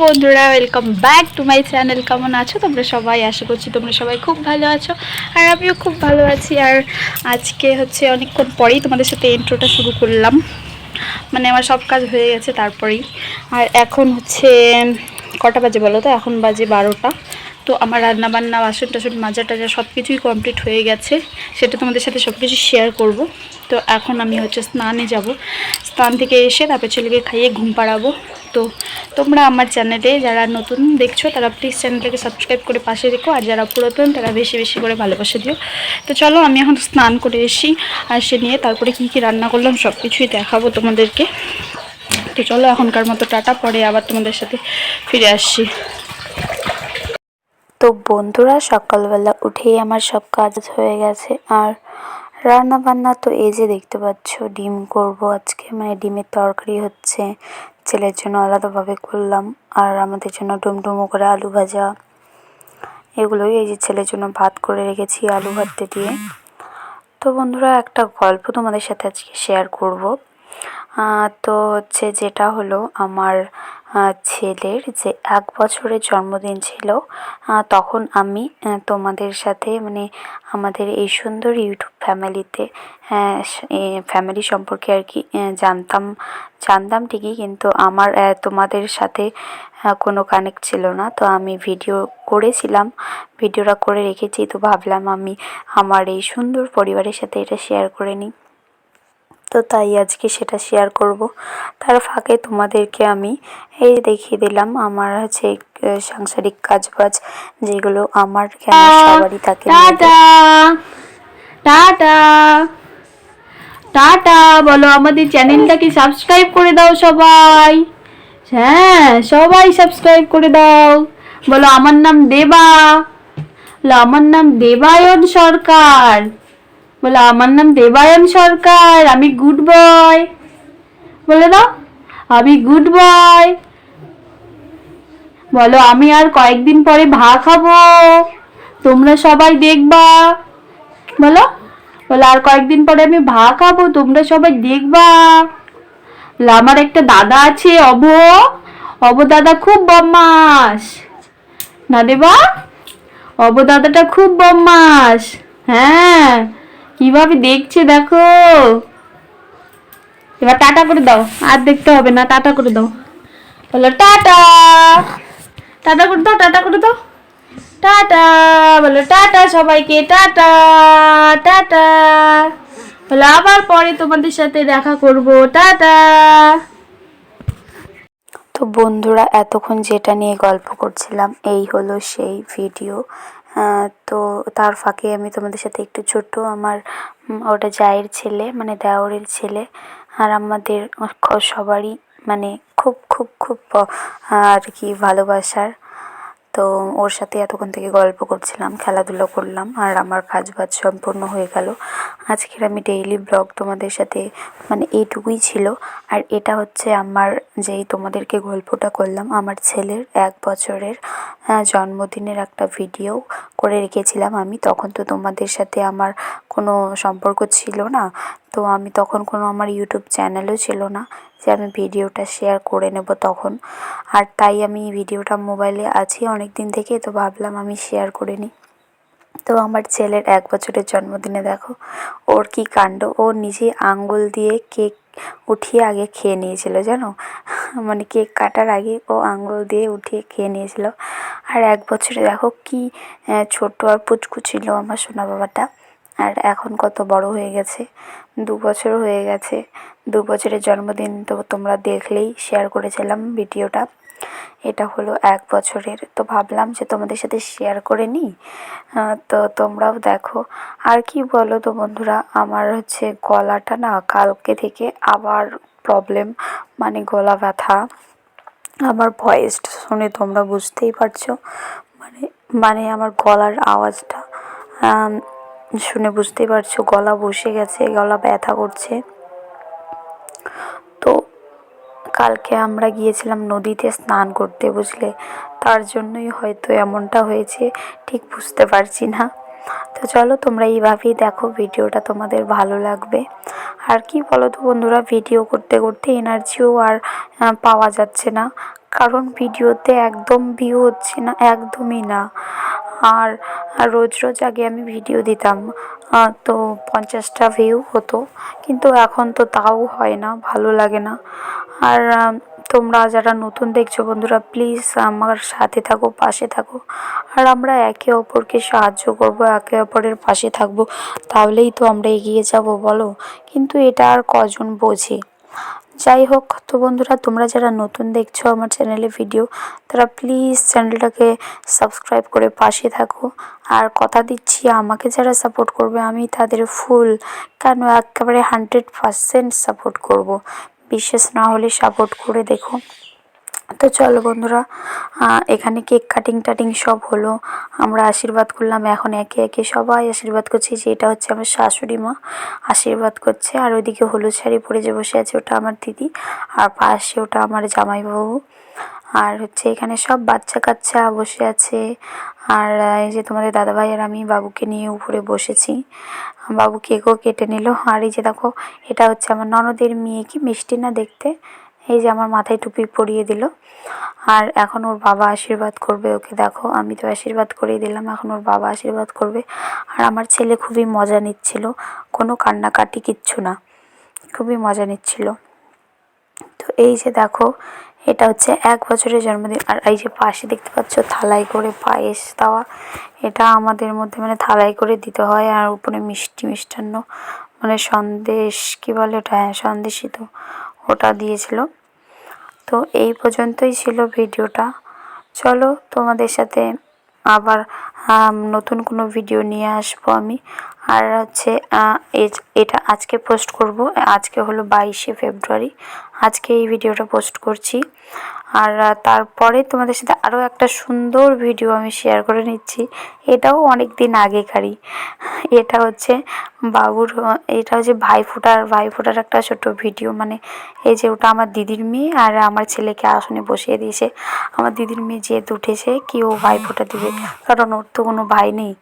বন্ধুরা welcome back to my channel কেমন আছো তোমরা সবাই? আশা করছি তোমরা সবাই খুব ভালো আছো আর আমিও খুব ভালো আছি। আর আজকে হচ্ছে অনেকক্ষণ পরেই তোমাদের সাথে ইন্ট্রোটা শুরু করলাম। মানে আমার সব কাজ হয়ে গেছে তারপরেই। আর এখন হচ্ছে কটা বাজে বলো তো? এখন বাজে বারোটা। তো আমার রান্না বান্না বাসন টাসন মাজা টাজা সব কিছুই কমপ্লিট হয়ে গেছে। সেটা তোমাদের সাথে সব কিছু শেয়ার করব। তো এখন আমি হচ্ছে স্নানে যাব। স্নান থেকে এসে তারপর ছেলেকে খাইয়ে ঘুম পাড়াবো। তো তোমরা আমার চ্যানেলে যারা নতুন দেখছ, তারা প্লিজ চ্যানেলটাকে সাবস্ক্রাইব করে পাশে রেখো। আর যারা পুরাতন, তারা বেশি বেশি করে ভালোবাসে দিও। তো চলো, আমি এখন স্নান করে এসি আর সে নিয়ে তারপরে কী কী রান্না করলাম সব কিছুই দেখাবো তোমাদেরকে। তো চলো, এখনকার মতো টাটা, পরে আবার তোমাদের সাথে ফিরে আসছি। তো বন্ধুরা, সকালবেলা উঠেই আমার সব কাজ হয়ে গেছে। আর রান্না বান্না তো এই যে দেখতে পাচ্ছ, ডিম করব আজকে। মানে ডিমের তরকারি হচ্ছে, ছেলের জন্য আলাদাভাবে করলাম। আর আমাদের জন্য ডুমডুমো করে আলু ভাজা। এগুলোই এই যে ছেলের জন্য ভাত করে রেখেছি আলু ভাতে দিয়ে। তো বন্ধুরা, একটা গল্প তোমাদের সাথে আজকে শেয়ার করব। তো হচ্ছে যেটা হলো আমার ছেলের যে এক বছরের জন্মদিন ছিল তখন আমি তোমাদের সাথে মানে আমাদের এই সুন্দর ইউটিউব ফ্যামিলিতে ফ্যামিলি সম্পর্কে আর কি জানতাম জানতাম ঠিকই কিন্তু আমার তোমাদের সাথে কোনো কানেক্ট ছিল না। তো আমি ভিডিও করেছিলাম ভিডিওটা করে রেখেছি। তো ভাবলাম আমি আমার এই সুন্দর পরিবারের সাথে এটা শেয়ার করে নিই। তো তাই আজকে সেটা শেয়ার করব। তার ফাঁকে তোমাদেরকে আমি এই দেখিয়ে দিলাম আমার আহ, সাংসারিক কাজবাজ যেগুলো আমার কেন সবারই থাকে টাটা টাটা টাটা বলো আমাদের চ্যানেলটাকে সাবস্ক্রাইব করে দাও সবাই। হ্যাঁ সবাই সাবস্ক্রাইব করে দাও। বলো আমার নাম দেবা। বলো আমার নাম দেবায়ন সরকার। বলো, আমার নাম দেবায়ন সরকার, আমি গুড বয়। বলে দাও, আমি গুড বয়। বলো, আমি আর কয়েকদিন পরে ভা খাব। তোমরা সবাই দেখবা। বলো বলো, আর কয়েকদিন পরে আমি ভা খাব, তোমরা সবাই দেখবা। আমার একটা দাদা আছে অভ অব দাদা খুব বদমাস না দেবা? অব দাদাটা খুব বদমাস হ্যাঁ। কীভাবে দেখছে দেখো? এবার টাটা করে দাও, আর দেখতে হবে না, টাটা করে দাও। বলো টাটা। টাটা করে দাও, টাটা করে দাও। টাটা। বলো টাটা সবাইকে, টাটা টাটা। বলো আবার পরে তোমাদের সাথে দেখা করব, টাটা। তো বন্ধুরা, এতক্ষণ যেটা নিয়ে গল্প করছিলাম, এই হলো সেই ভিডিও। তো তার ফাঁকে আমি তোমাদের সাথে একটু ছোট্ট আমার ওটা জায়ের ছেলে মানে দেওরের ছেলে, আর আমাদের সবারই মানে খুব খুব খুব আর কি ভালোবাসার। তো ওর সাথে এতক্ষণ থেকে গল্প করছিলাম, খেলাধুলো করলাম আর আমার কাজ বাজ সম্পূর্ণ হয়ে গেল। আজকের আমি ডেইলি ব্লগ তোমাদের সাথে মানে এইটুকুই ছিল। আর এটা হচ্ছে আমার যেই তোমাদেরকে গল্পটা করলাম, আমার ছেলের এক বছরের জন্মদিনের একটা ভিডিও করে রেখেছিলাম আমি। তখন তো তোমাদের সাথে আমার কোনো সম্পর্ক ছিল না। তো আমি তখন কোনো আমার ইউটিউব চ্যানেলও ছিল না যে আমি ভিডিওটা শেয়ার করে নেব তখন। আর তাই আমি ভিডিওটা মোবাইলে আছি অনেক দিন থেকে তো ভাবলাম আমি শেয়ার করে নিই। তো আমার ছেলের এক বছরের জন্মদিনে দেখো, ওর কি কাণ্ড? ও নিজে আঙ্গুল দিয়ে কেক উঠিয়ে আগে খেয়ে নিয়েছিল, জানো? মানে কেক কাটার আগে ও আঙ্গুল দিয়ে উঠিয়ে খেয়ে নিয়েছিল। আর এক বছরে দেখো কি ছোট আর পুচকু ছিল আমার সোনা বাবাটা। আর এখন কত বড় হয়ে গেছে। দু বছর হয়ে গেছে। দু বছরের জন্মদিন তো তোমরা দেখলেই শেয়ার করেছিলাম ভিডিওটা। এটা হলো এক বছরের। তো ভাবলাম যে তোমাদের সাথে শেয়ার করে নিই। তো তোমরাও দেখো। আর কি বলো তো বন্ধুরা, আমার হচ্ছে গলাটা না কালকে থেকে আবার প্রবলেম মানে গলা ব্যথা। আমার ভয়েস শুনে তোমরা বুঝতেই পারছ। মানে মানে আমার গলার আওয়াজটা শুনে বুঝতেই পারছ, গলা বসে গেছে, গলা ব্যথা করছে। তো কালকে আমরা গিয়েছিলাম নদীতে স্নান করতে, বুঝলে? তার জন্যই হয়তো এমনটা হয়েছে, ঠিক বুঝতে পারছি না। তো চলো তোমরা এইভাবেই দেখো, ভিডিওটা তোমাদের ভালো লাগবে। আর কি বলো তো বন্ধুরা, ভিডিও করতে করতে এনার্জিও আর পাওয়া যাচ্ছে না। কারণ ভিডিওতে একদম ভিউ হচ্ছে না, একদমই না। আর রোজ রোজ আগে আমি ভিডিও দিতাম। তো পঞ্চাশটা ভিউ হতো। কিন্তু এখন তো তাও হয় না, ভালো লাগে না। আর তোমরা যারা নতুন দেখছ বন্ধুরা প্লিজ আমার সাথে থাকো, পাশে থাকো। আর আমরা একে অপরকে সাহায্য করব, একে অপরের পাশে থাকব। তাহলেই তো আমরা এগিয়ে যাব, বলো। কিন্তু এটা আর কজন বোঝে? যাই হোক তো বন্ধুরা, তোমরা যারা নতুন দেখছ আমার চ্যানেলে ভিডিও, তারা প্লিজ চ্যানেলটাকে সাবস্ক্রাইব করে পাশে থাকো। আর কথা দিচ্ছি, আমাকে যারা সাপোর্ট করবে, আমি তাদের ফুল কেন একেবারে হান্ড্রেড পারসেন্ট সাপোর্ট করব। বিশ্বাস না হলে সাপোর্ট করে দেখো। তো চলো বন্ধুরা এখানে কেক কাটিং টাটিং সব হলো। আমরা আশীর্বাদ করলাম, এখন একে একে সবাই আশীর্বাদ করছি যে এটা হচ্ছে আমার শাশুড়ি মা আশীর্বাদ করছে। আর ওইদিকে হলুদ শাড়ি পরে যে বসে আছে ওটা আমার দিদি, আর পাশে ওটা আমার জামাইবাবু। আর হচ্ছে এখানে সব বাচ্চা কাচ্চা বসে আছে। আর এই যে তোমাদের দাদাভাই আর আমি বাবুকে নিয়ে উপরে বসেছি। বাবু কেকও কেটে নিল। আর এই যে দেখো, এটা হচ্ছে আমার ননদের মেয়ে, কি মিষ্টি না দেখতে। এই যে আমার মাথায় টুপি পরিয়ে দিল। আর এখন ওর বাবা আশীর্বাদ করবে ওকে, দেখো, আমি তো আশীর্বাদ করেই দিলাম, এখন ওর বাবা আশীর্বাদ করবে। আর আমার ছেলে খুবই মজা নিচ্ছিল, কোনো কান্নাকাটি কিচ্ছু না, খুবই মজা নিচ্ছিল। তো এই যে দেখো, এটা হচ্ছে এক বছরের জন্মদিন, আর এই যে পাশে দেখতে পাচ্ছ থালায় করে পায়েস দেওয়া, এটা আমাদের মধ্যে মানে থালায় করে দিতে হয়, আর উপরে মিষ্টি মিষ্টান্ন মানে সন্দেশ, কি বলে ওটা? হ্যাঁ সন্দেশই তো ওটা দিয়েছিল। তো এই পর্যন্তই ছিল ভিডিওটা। চলো তোমাদের সাথে আবার নতুন কোনো ভিডিও নিয়ে আসব আমি। আর হচ্ছে এটা আজকে পোস্ট করব। আজকে হলো বাইশে ফেব্রুয়ারি। আজকে এই ভিডিওটা পোস্ট করছি। আর তারপরে তোমাদের সাথে আরও একটা সুন্দর ভিডিও আমি শেয়ার করে নিচ্ছি। এটাও অনেক দিন আগেকারই। এটা হচ্ছে বাবুর এটা হচ্ছে ভাইফোঁটার ভাইফোঁটার একটা ছোট ভিডিও মানে এই যে ওটা আমার দিদির মেয়ে আর আমার ছেলেকে আসনে বসিয়ে দিয়েছে। আমার দিদির মেয়ে যেহেতু উঠেছে, কি ও ভাইফোঁটা দিবে? কারণ ওর তো কোনো ভাই নেই।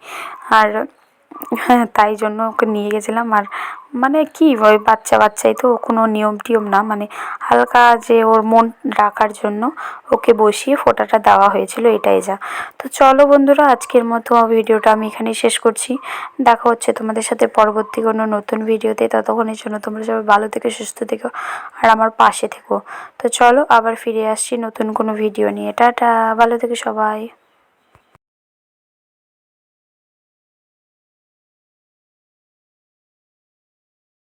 আর হ্যাঁ তাই জন্য ওকে নিয়ে গেছিলাম। আর মানে কি ওই বাচ্চা বাচ্চাই তো, কোনো নিয়ম টিয়ম না। মানে হালকা যে ওর মন রাখার জন্য ওকে বসিয়ে ফোঁটাটা দেওয়া হয়েছিল, এটাই যা। তো চলো বন্ধুরা, আজকের মতো ভিডিওটা আমি এখানেই শেষ করছি। দেখা হচ্ছে তোমাদের সাথে পরবর্তী কোনো নতুন ভিডিওতে। ততক্ষণের জন্য তোমরা সবাই ভালো থেকে, সুস্থ থেকো, আর আমার পাশে থেকো। তো চলো আবার ফিরে আসছি নতুন কোনো ভিডিও নিয়ে। টাটা, ভালো থেকো সবাই।